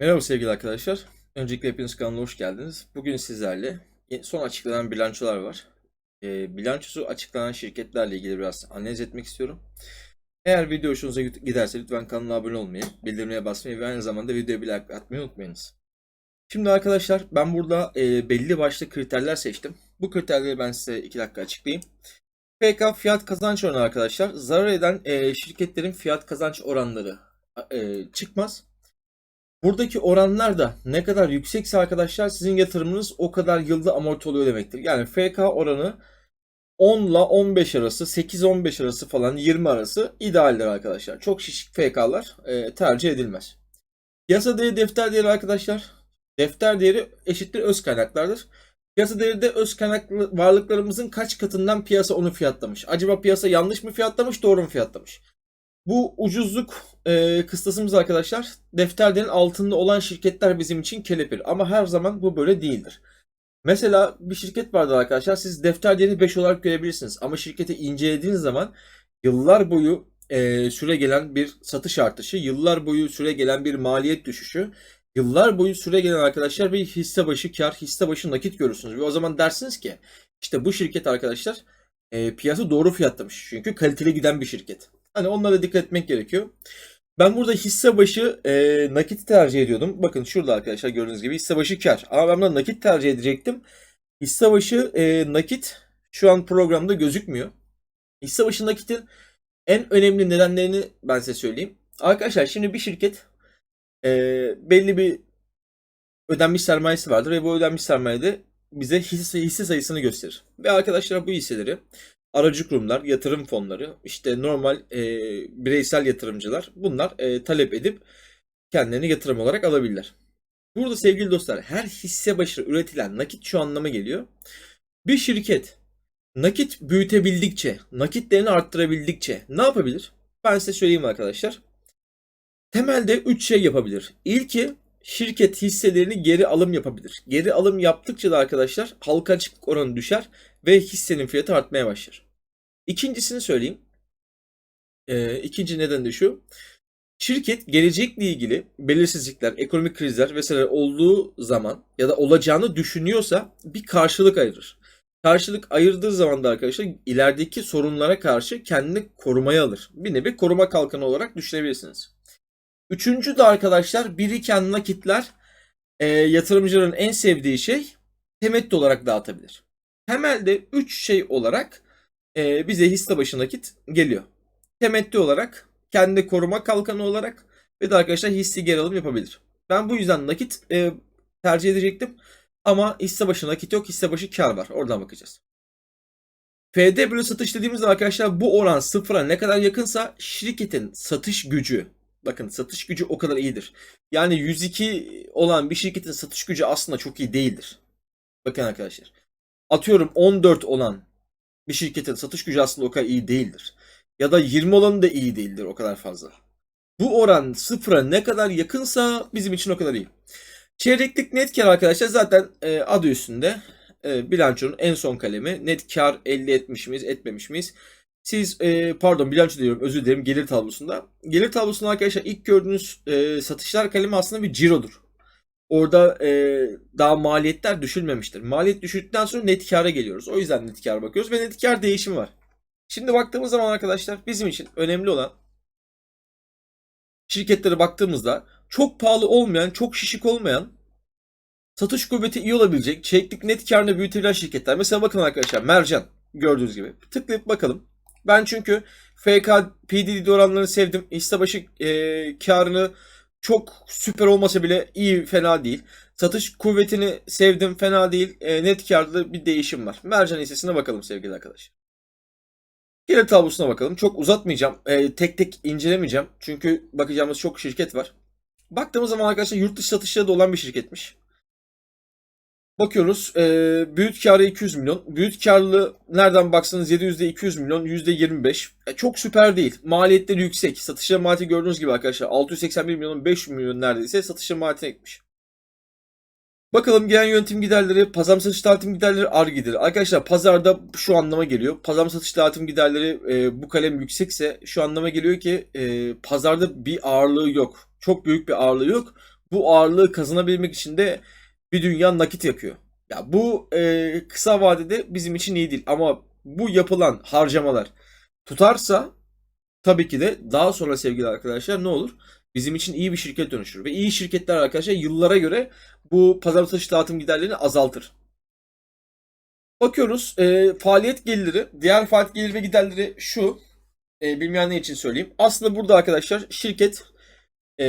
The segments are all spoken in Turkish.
Merhaba sevgili arkadaşlar. Öncelikle hepiniz kanalına hoş geldiniz. Bugün sizlerle son açıklanan bilançolar var. E, bilançosu açıklanan şirketlerle ilgili biraz analiz etmek istiyorum. Eğer video hoşunuza giderse lütfen kanala abone olmayı, bildirimlere basmayı ve aynı zamanda videoya bir like atmayı unutmayınız. Şimdi arkadaşlar ben burada e, belli başlı kriterler seçtim. Bu kriterleri ben size 2 dakika açıklayayım. PK fiyat kazanç oranı arkadaşlar. Zarar eden e, şirketlerin fiyat kazanç oranları e, çıkmaz. Buradaki oranlar da ne kadar yüksekse arkadaşlar sizin yatırımınız o kadar yılda amorti oluyor demektir. Yani FK oranı 10 ile 15 arası, 8-15 arası falan 20 arası idealdir arkadaşlar. Çok şişik FK'lar e, tercih edilmez. Piyasa değeri defter değeri arkadaşlar. Defter değeri eşittir öz kaynaklardır. Piyasa değeri de öz kaynaklı varlıklarımızın kaç katından piyasa onu fiyatlamış. Acaba piyasa yanlış mı fiyatlamış, doğru mu fiyatlamış? Bu ucuzluk e, kıstasımız arkadaşlar defterlerin altında olan şirketler bizim için kelepir. Ama her zaman bu böyle değildir. Mesela bir şirket vardır arkadaşlar siz defter değerini 5 olarak görebilirsiniz. Ama şirketi incelediğiniz zaman yıllar boyu e, süre gelen bir satış artışı, yıllar boyu süre gelen bir maliyet düşüşü, yıllar boyu süre gelen arkadaşlar bir hisse başı kar, hisse başı nakit görürsünüz. Ve o zaman dersiniz ki işte bu şirket arkadaşlar e, piyasa doğru fiyatlamış. Çünkü kaliteli giden bir şirket. Hani onlara dikkat etmek gerekiyor. Ben burada hisse başı e, nakit tercih ediyordum. Bakın şurada arkadaşlar gördüğünüz gibi hisse başı kar. Ama ben burada nakit tercih edecektim. Hisse başı e, nakit şu an programda gözükmüyor. Hisse başı nakitin en önemli nedenlerini ben size söyleyeyim. Arkadaşlar şimdi bir şirket e, belli bir ödenmiş sermayesi vardır ve bu ödenmiş sermayede bize hisse, hisse sayısını gösterir. Ve arkadaşlar bu hisseleri aracı kurumlar, yatırım fonları, işte normal e, bireysel yatırımcılar bunlar e, talep edip kendilerini yatırım olarak alabilirler. Burada sevgili dostlar her hisse başı üretilen nakit şu anlama geliyor. Bir şirket nakit büyütebildikçe, nakitlerini arttırabildikçe ne yapabilir? Ben size söyleyeyim arkadaşlar. Temelde 3 şey yapabilir. İlki şirket hisselerini geri alım yapabilir. Geri alım yaptıkça da arkadaşlar halka açıklık oranı düşer ve hissenin fiyatı artmaya başlar. İkincisini söyleyeyim. Ee, ikinci neden de şu. Şirket gelecekle ilgili belirsizlikler, ekonomik krizler vesaire olduğu zaman ya da olacağını düşünüyorsa bir karşılık ayırır. Karşılık ayırdığı zaman da arkadaşlar ilerideki sorunlara karşı kendini korumaya alır. Bir nevi koruma kalkanı olarak düşünebilirsiniz. Üçüncü de arkadaşlar biriken nakitler e, yatırımcıların en sevdiği şey temettü olarak dağıtabilir. Temelde 3 şey olarak e, bize hisse başı nakit geliyor. Temettü olarak, kendi koruma kalkanı olarak ve de arkadaşlar hissi geri alım yapabilir. Ben bu yüzden nakit e, tercih edecektim. Ama hisse başı nakit yok, hisse başı kar var. Oradan bakacağız. FD bölü satış dediğimizde arkadaşlar bu oran sıfıra ne kadar yakınsa şirketin satış gücü bakın satış gücü o kadar iyidir. Yani 102 olan bir şirketin satış gücü aslında çok iyi değildir. Bakın arkadaşlar. Atıyorum 14 olan bir şirketin satış gücü aslında o kadar iyi değildir. Ya da 20 olanı da iyi değildir o kadar fazla. Bu oran sıfıra ne kadar yakınsa bizim için o kadar iyi. Çeyreklik net kar arkadaşlar zaten e, adı üstünde e, bilançonun en son kalemi. Net kar elde etmiş miyiz etmemiş miyiz? Siz e, pardon bilanço diyorum özür dilerim gelir tablosunda. Gelir tablosunda arkadaşlar ilk gördüğünüz e, satışlar kalemi aslında bir cirodur. Orada e, daha maliyetler düşülmemiştir. Maliyet düşürdükten sonra net kâra geliyoruz. O yüzden net kâra bakıyoruz ve net kâr değişimi var. Şimdi baktığımız zaman arkadaşlar bizim için önemli olan şirketlere baktığımızda çok pahalı olmayan, çok şişik olmayan, satış kuvveti iyi olabilecek, çeyreklik net karını büyütebilen şirketler. Mesela bakın arkadaşlar Mercan gördüğünüz gibi. Tıklayıp bakalım. Ben çünkü FK, PDD oranlarını sevdim. Hisse başı e, karını çok süper olmasa bile iyi fena değil. Satış kuvvetini sevdim fena değil. E, net karlı bir değişim var. Mercan hissesine bakalım sevgili arkadaşlar. Gelir tablosuna bakalım. Çok uzatmayacağım. E, tek tek incelemeyeceğim. Çünkü bakacağımız çok şirket var. Baktığımız zaman arkadaşlar yurt dışı satışları da olan bir şirketmiş. Bakıyoruz. E, büyük karı 200 milyon. Büyük karlı nereden baksanız 700'de 200 milyon. %25. E, çok süper değil. Maliyetleri yüksek. Satışları maliyeti gördüğünüz gibi arkadaşlar. 681 milyon 5 milyon neredeyse satışları maliyetine gitmiş. Bakalım gelen yönetim giderleri, pazar satış dağıtım giderleri, ar gideri. Arkadaşlar pazarda şu anlama geliyor. Pazar satış dağıtım giderleri e, bu kalem yüksekse şu anlama geliyor ki e, pazarda bir ağırlığı yok. Çok büyük bir ağırlığı yok. bu ağırlığı kazanabilmek için de bir dünya nakit yakıyor. Ya bu e, kısa vadede bizim için iyi değil ama bu yapılan harcamalar tutarsa tabii ki de daha sonra sevgili arkadaşlar ne olur? Bizim için iyi bir şirket dönüşür ve iyi şirketler arkadaşlar yıllara göre bu pazar satış dağıtım giderlerini azaltır. Bakıyoruz e, faaliyet geliri, diğer faaliyet geliri ve giderleri şu. E, bilmeyen ne için söyleyeyim. Aslında burada arkadaşlar şirket e,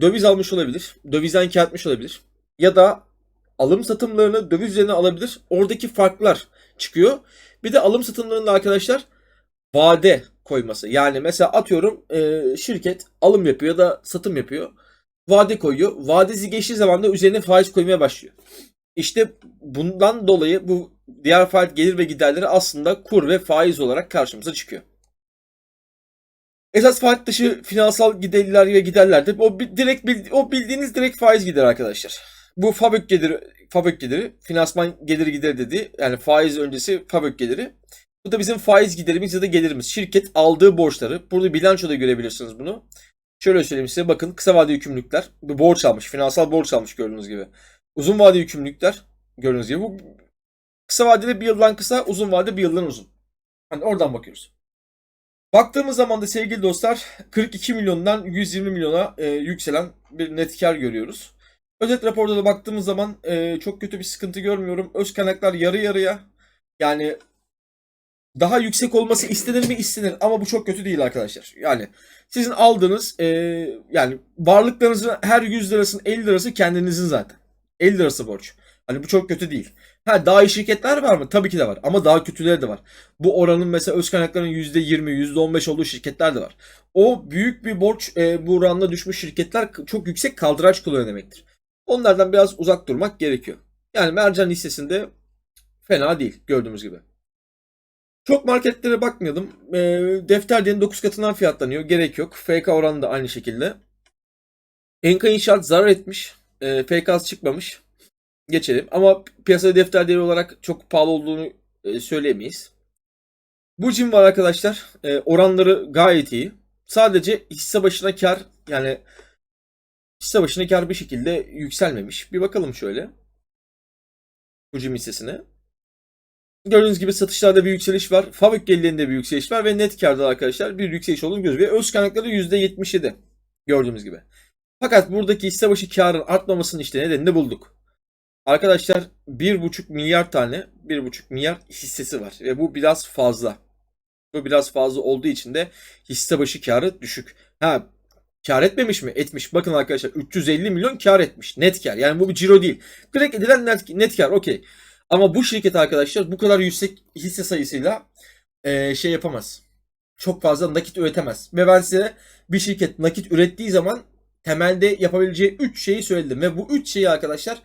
döviz almış olabilir, dövizden kar etmiş olabilir ya da alım satımlarını döviz üzerine alabilir. Oradaki farklar çıkıyor. Bir de alım satımlarında arkadaşlar vade koyması. Yani mesela atıyorum e, şirket alım yapıyor ya da satım yapıyor. Vade koyuyor. Vadesi geçtiği zaman da üzerine faiz koymaya başlıyor. İşte bundan dolayı bu diğer faaliyet gelir ve giderleri aslında kur ve faiz olarak karşımıza çıkıyor. Esas faaliyet dışı finansal giderler ve giderler de o direkt o bildiğiniz direkt faiz gider arkadaşlar. Bu fabrik geliri, fabrik geliri, finansman geliri gideri dedi. Yani faiz öncesi fabrik geliri. Bu da bizim faiz giderimiz ya da gelirimiz. Şirket aldığı borçları. Burada bilançoda görebilirsiniz bunu. Şöyle söyleyeyim size bakın kısa vadeli yükümlülükler. Bu borç almış. Finansal borç almış gördüğünüz gibi. Uzun vadeli yükümlülükler gördüğünüz gibi. Bu kısa vadede bir yıldan kısa, uzun vadede bir yıldan uzun. Hani oradan bakıyoruz. Baktığımız zaman da sevgili dostlar 42 milyondan 120 milyona e, yükselen bir net kar görüyoruz. Özet raporda da baktığımız zaman e, çok kötü bir sıkıntı görmüyorum. Öz kaynaklar yarı yarıya. Yani daha yüksek olması istenir mi istenir ama bu çok kötü değil arkadaşlar. Yani sizin aldığınız e, yani varlıklarınızın her 100 lirasının 50 lirası kendinizin zaten. 50 lirası borç. Hani bu çok kötü değil. Ha daha iyi şirketler var mı? Tabii ki de var. Ama daha kötüleri de var. Bu oranın mesela öz kaynakların %20, %15 olduğu şirketler de var. O büyük bir borç e, bu oranla düşmüş şirketler çok yüksek kaldıraç kullanıyor demektir. Onlardan biraz uzak durmak gerekiyor. Yani mercan listesinde fena değil gördüğümüz gibi. Çok marketlere bakmıyordum. E, defter diyenin 9 katından fiyatlanıyor. Gerek yok. FK oranı da aynı şekilde. Enka İnşaat zarar etmiş. E, FK'sı çıkmamış. Geçelim. Ama piyasada defter değeri olarak çok pahalı olduğunu e, söyleyemeyiz. Bu cim var arkadaşlar. E, oranları gayet iyi. Sadece hisse başına kar yani hisse başına kar bir şekilde yükselmemiş. Bir bakalım şöyle. Bu cim hissesine. Gördüğünüz gibi satışlarda bir yükseliş var. Fabrik gelirlerinde bir yükseliş var ve net karda arkadaşlar bir yükseliş olduğunu gözüküyor. Öz kaynakları %77 gördüğümüz gibi. Fakat buradaki hisse başı karın artmamasının işte nedenini bulduk. Arkadaşlar 1,5 milyar tane 1,5 milyar hissesi var ve bu biraz fazla. Bu biraz fazla olduğu için de hisse başı karı düşük. Ha kar etmemiş mi? Etmiş. Bakın arkadaşlar 350 milyon kar etmiş. Net kar. Yani bu bir ciro değil. Direkt edilen net, net kar okey. Ama bu şirket arkadaşlar bu kadar yüksek hisse sayısıyla e, şey yapamaz. Çok fazla nakit üretemez. Ve ben size bir şirket nakit ürettiği zaman temelde yapabileceği 3 şeyi söyledim. Ve bu 3 şeyi arkadaşlar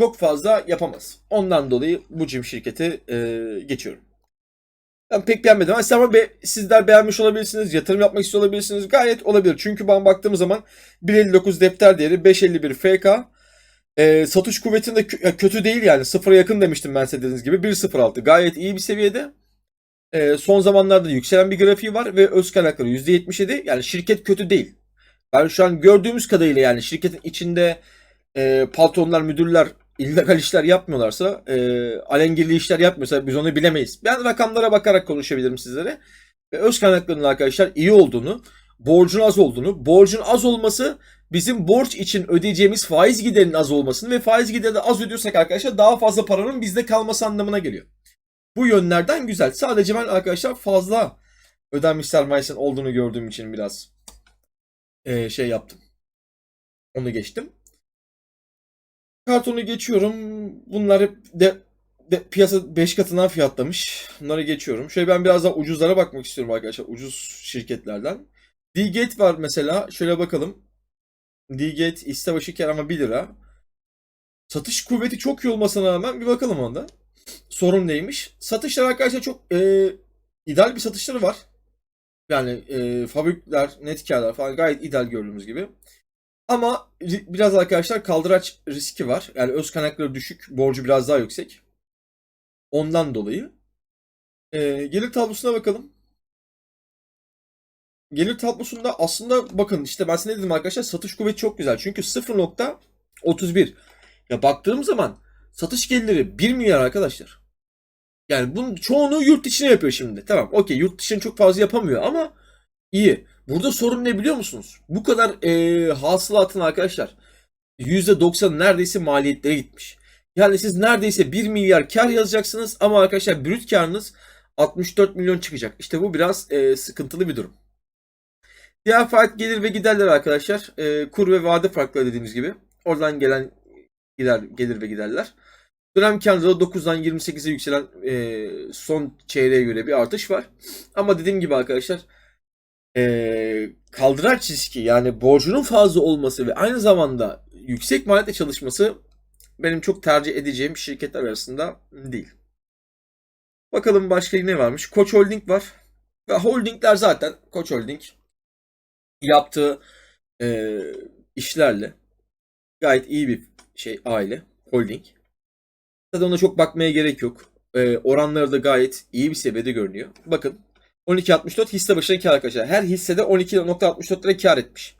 çok fazla yapamaz. Ondan dolayı bu cim şirketi e, geçiyorum. Ben pek beğenmedim ama be, sizler beğenmiş olabilirsiniz. Yatırım yapmak istiyor olabilirsiniz. Gayet olabilir. Çünkü ben baktığım zaman 1.59 defter değeri 5.51 FK. E, satış kuvvetinde kö- kötü değil yani. Sıfıra yakın demiştim ben size dediğiniz gibi. 1.06 gayet iyi bir seviyede. E, son zamanlarda yükselen bir grafiği var ve öz kaynakları %77. Yani şirket kötü değil. Ben şu an gördüğümüz kadarıyla yani şirketin içinde e, patronlar, müdürler illegal işler yapmıyorlarsa, e, alengirli işler yapmıyorsa biz onu bilemeyiz. Ben rakamlara bakarak konuşabilirim sizlere. Ve öz kaynaklarının arkadaşlar iyi olduğunu, borcun az olduğunu, borcun az olması bizim borç için ödeyeceğimiz faiz giderinin az olmasını ve faiz gideri de az ödüyorsak arkadaşlar daha fazla paranın bizde kalması anlamına geliyor. Bu yönlerden güzel. Sadece ben arkadaşlar fazla ödenmiş sermayesinin olduğunu gördüğüm için biraz e, şey yaptım. Onu geçtim. Kartonu geçiyorum. Bunlar hep de, de piyasa 5 katından fiyatlamış. Bunları geçiyorum. Şöyle ben biraz daha ucuzlara bakmak istiyorum arkadaşlar. Ucuz şirketlerden. D-Gate var mesela. Şöyle bakalım. D-Gate iste başı kar ama 1 lira. Satış kuvveti çok iyi olmasına rağmen bir bakalım onda. Sorun neymiş? Satışlar arkadaşlar çok e, ideal bir satışları var. Yani e, fabrikler, net karlar falan gayet ideal gördüğümüz gibi. Ama biraz arkadaşlar kaldıraç riski var. Yani öz kaynakları düşük, borcu biraz daha yüksek. Ondan dolayı. Ee, gelir tablosuna bakalım. gelir tablosunda aslında bakın işte ben size ne dedim arkadaşlar satış kuvveti çok güzel. Çünkü 0.31. Ya baktığım zaman satış geliri 1 milyar arkadaşlar. Yani bunun çoğunu yurt içine yapıyor şimdi. Tamam okey yurt dışını çok fazla yapamıyor ama iyi. Burada sorun ne biliyor musunuz? Bu kadar eee hasılatın arkadaşlar %90 neredeyse maliyetlere gitmiş. Yani siz neredeyse 1 milyar kar yazacaksınız ama arkadaşlar brüt karınız 64 milyon çıkacak. İşte bu biraz eee, sıkıntılı bir durum. Diğer fark gelir ve giderler arkadaşlar. Eee, kur ve vade farkları dediğimiz gibi. Oradan gelen gider, gelir ve giderler. Dönem karında da 9'dan 28'e yükselen eee, son çeyreğe göre bir artış var. Ama dediğim gibi arkadaşlar eee kaldıraç riski yani borcunun fazla olması ve aynı zamanda yüksek maliyetle çalışması benim çok tercih edeceğim şirketler arasında değil. Bakalım başka ne varmış? Koç Holding var. Ve holdingler zaten Koç Holding yaptığı eee, işlerle gayet iyi bir şey aile. Holding. Zaten ona çok bakmaya gerek yok. Eee, oranları da gayet iyi bir seviyede görünüyor. Bakın 12.64 hisse başına kar arkadaşlar. Her hissede 12.64 lira kar etmiş.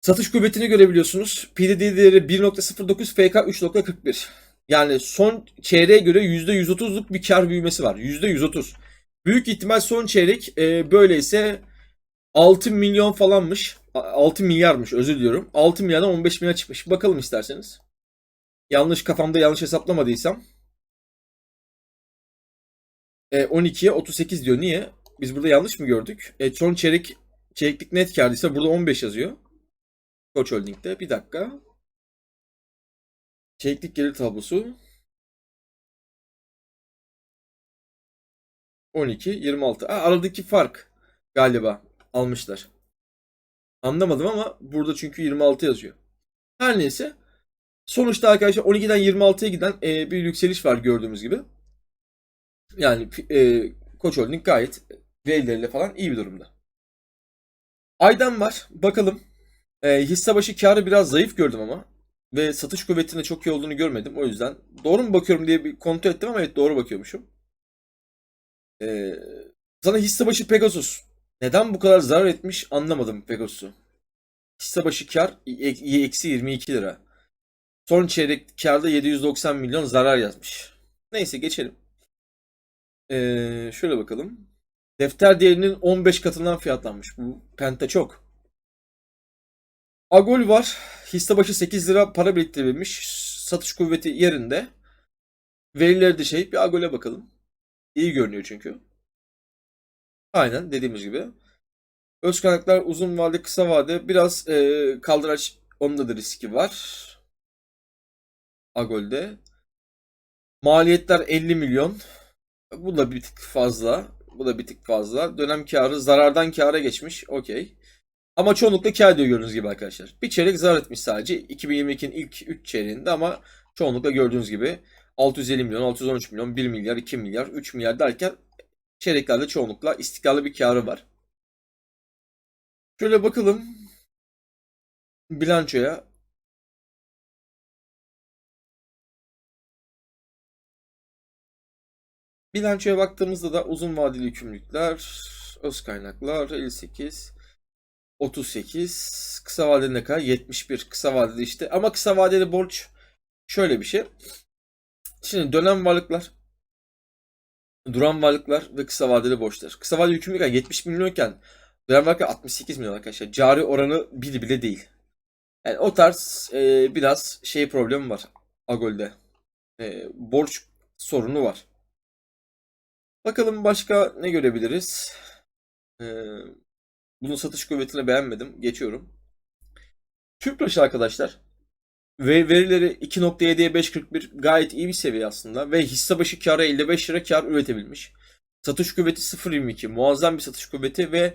Satış kuvvetini görebiliyorsunuz. PDD değeri 1.09, FK 3.41. Yani son çeyreğe göre %130'luk bir kar büyümesi var. %130. Büyük ihtimal son çeyrek e, böyleyse 6 milyon falanmış. A- 6 milyarmış özür diliyorum. 6 milyardan 15 milyar çıkmış. Bakalım isterseniz. Yanlış kafamda yanlış hesaplamadıysam. E, 12'ye 38 diyor. Niye? Biz burada yanlış mı gördük? E, son çeyrek çeyreklik net kardıysa burada 15 yazıyor. Koç Holding'de. Bir dakika. Çeyreklik gelir tablosu. 12, 26. Aa, aradaki fark galiba almışlar. Anlamadım ama burada çünkü 26 yazıyor. Her neyse. Sonuçta arkadaşlar 12'den 26'ya giden e, bir yükseliş var gördüğümüz gibi. Yani e, Koç Holding gayet verileriyle falan iyi bir durumda. Aydan var. Bakalım. E, hisse başı karı biraz zayıf gördüm ama. Ve satış kuvvetinde çok iyi olduğunu görmedim. O yüzden doğru mu bakıyorum diye bir kontrol ettim ama evet doğru bakıyormuşum. E, sana hisse başı Pegasus. Neden bu kadar zarar etmiş anlamadım Pegasus'u. Hisse başı kar eksi 22 lira. Son çeyrek karda 790 milyon zarar yazmış. Neyse geçelim. Ee, şöyle bakalım. Defter değerinin 15 katından fiyatlanmış. Bu penta çok. Agol var. Hisse başı 8 lira para biriktirebilmiş. Satış kuvveti yerinde. Verileri de şey. Bir Agol'e bakalım. İyi görünüyor çünkü. Aynen dediğimiz gibi. Öz kaynaklar uzun vade kısa vade biraz e, kaldıraç onda da riski var. Agol'de. Maliyetler 50 milyon. Bu da bir tık fazla. Bu da bir tık fazla. Dönem karı zarardan kâra geçmiş. Okey. Ama çoğunlukla kâr ediyor gördüğünüz gibi arkadaşlar. Bir çeyrek zarar etmiş sadece. 2022'nin ilk 3 çeyreğinde ama çoğunlukla gördüğünüz gibi 650 milyon, 613 milyon, 1 milyar, 2 milyar, 3 milyar derken çeyreklerde çoğunlukla istikrarlı bir karı var. Şöyle bakalım bilançoya. Bilançoya baktığımızda da uzun vadeli yükümlülükler, öz kaynaklar 58, 38, kısa vadeli ne kadar? 71 kısa vadeli işte. Ama kısa vadeli borç şöyle bir şey. Şimdi dönem varlıklar, duran varlıklar ve kısa vadeli borçlar. Kısa vadeli yükümlülükler 70 milyonken dönem varlıklar 68 milyon arkadaşlar. Cari oranı 1 bile değil. Yani o tarz e, biraz şey problemi var Agol'de. E, borç sorunu var. Bakalım başka ne görebiliriz? Ee, bunun satış kuvvetini beğenmedim. Geçiyorum. Tüpraş arkadaşlar. Ve verileri 2.7'ye 5.41 gayet iyi bir seviye aslında. Ve hisse başı kâra 55 lira kar üretebilmiş. Satış kuvveti 0.22. Muazzam bir satış kuvveti ve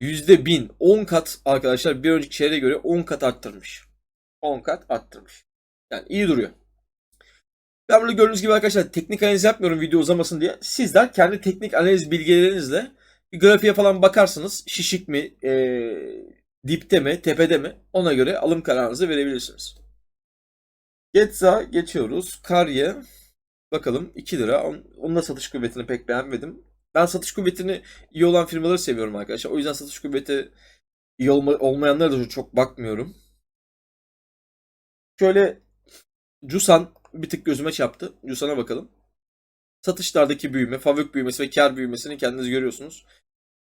%1000 10 kat arkadaşlar bir önceki çeyreğe göre 10 kat arttırmış. 10 kat arttırmış. Yani iyi duruyor. Ben burada gördüğünüz gibi arkadaşlar teknik analiz yapmıyorum video uzamasın diye. Sizler kendi teknik analiz bilgilerinizle bir grafiğe falan bakarsınız. Şişik mi, e, dipte mi, tepede mi ona göre alım kararınızı verebilirsiniz. Getza geçiyoruz. Karye bakalım 2 lira. Onun da satış kuvvetini pek beğenmedim. Ben satış kuvvetini iyi olan firmaları seviyorum arkadaşlar. O yüzden satış kuvveti iyi olma, olmayanlara da çok bakmıyorum. Şöyle Cusan bir tık gözüme çarptı. Cusan'a bakalım. Satışlardaki büyüme, fabrik büyümesi ve kar büyümesini kendiniz görüyorsunuz.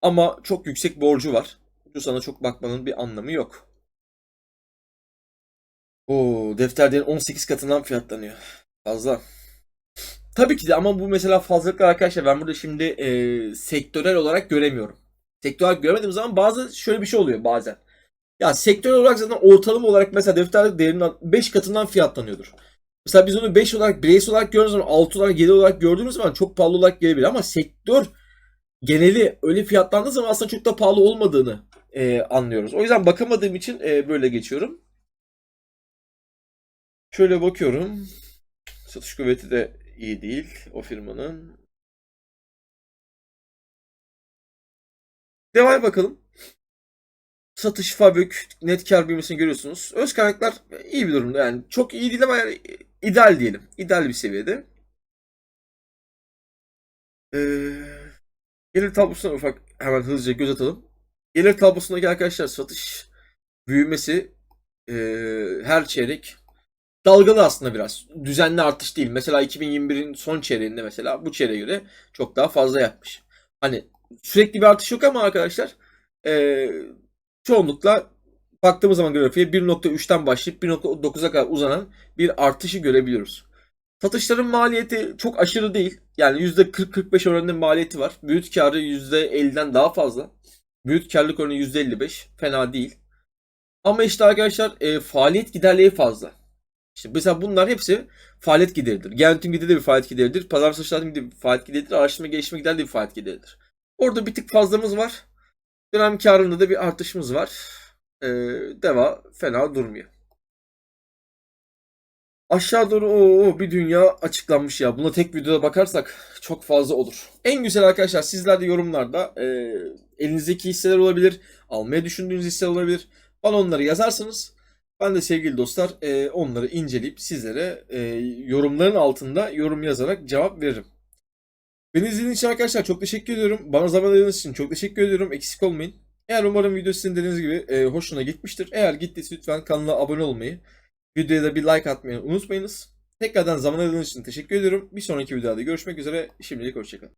Ama çok yüksek borcu var. Cusan'a çok bakmanın bir anlamı yok. Oo, defterlerin 18 katından fiyatlanıyor. Fazla. Tabii ki de ama bu mesela fazlalıklar arkadaşlar ben burada şimdi e, sektörel olarak göremiyorum. Sektörel olarak göremediğim zaman bazı şöyle bir şey oluyor bazen. Ya sektörel olarak zaten ortalama olarak mesela defterlik değerinden 5 katından fiyatlanıyordur. Mesela biz onu 5 olarak bireysel olarak gördüğümüz zaman 6 olarak 7 olarak gördüğümüz zaman çok pahalı olarak gelebilir ama sektör geneli öyle fiyatlandığı zaman aslında çok da pahalı olmadığını e, anlıyoruz. O yüzden bakamadığım için e, böyle geçiyorum. Şöyle bakıyorum. Satış kuvveti de iyi değil o firmanın. Devam'a bakalım. Satış, fabrik, net kar büyümesini görüyorsunuz. Öz kaynaklar iyi bir durumda. Yani çok iyi değil ama yani ideal diyelim. İdeal bir seviyede. Ee, gelir tablosuna ufak hemen hızlıca göz atalım. Gelir tablosundaki arkadaşlar satış büyümesi e, her çeyrek dalgalı aslında biraz. Düzenli artış değil. Mesela 2021'in son çeyreğinde mesela bu çeyreğe göre çok daha fazla yapmış. Hani sürekli bir artış yok ama arkadaşlar e, çoğunlukla baktığımız zaman grafiğe 1.3'ten başlayıp 1.9'a kadar uzanan bir artışı görebiliyoruz. Satışların maliyeti çok aşırı değil. Yani %40-45 oranında maliyeti var. Brüt karı %50'den daha fazla. Brüt karlılık oranı %55. Fena değil. Ama işte arkadaşlar e, faaliyet giderliği fazla. İşte mesela bunlar hepsi faaliyet gideridir. Geneltim gideri de bir faaliyet gideridir. Pazar satışlarının bir faaliyet gideridir. Araştırma gelişme gideri de bir faaliyet gideridir. Orada bir tık fazlamız var. Dönem karında da bir artışımız var. Ee, deva fena durmuyor. Aşağı doğru o bir dünya açıklanmış ya. Buna tek videoda bakarsak çok fazla olur. En güzel arkadaşlar sizler de yorumlarda e, elinizdeki hisseler olabilir. Almaya düşündüğünüz hisseler olabilir. Bana onları yazarsanız ben de sevgili dostlar e, onları inceleyip sizlere e, yorumların altında yorum yazarak cevap veririm. Beni izlediğiniz için arkadaşlar çok teşekkür ediyorum. Bana zaman ayırdığınız için çok teşekkür ediyorum. Eksik olmayın. Eğer umarım video sizin dediğiniz gibi e, hoşuna gitmiştir. Eğer gittiyse lütfen kanala abone olmayı, videoya da bir like atmayı unutmayınız. Tekrardan zaman ayırdığınız için teşekkür ediyorum. Bir sonraki videoda görüşmek üzere. Şimdilik hoşçakalın.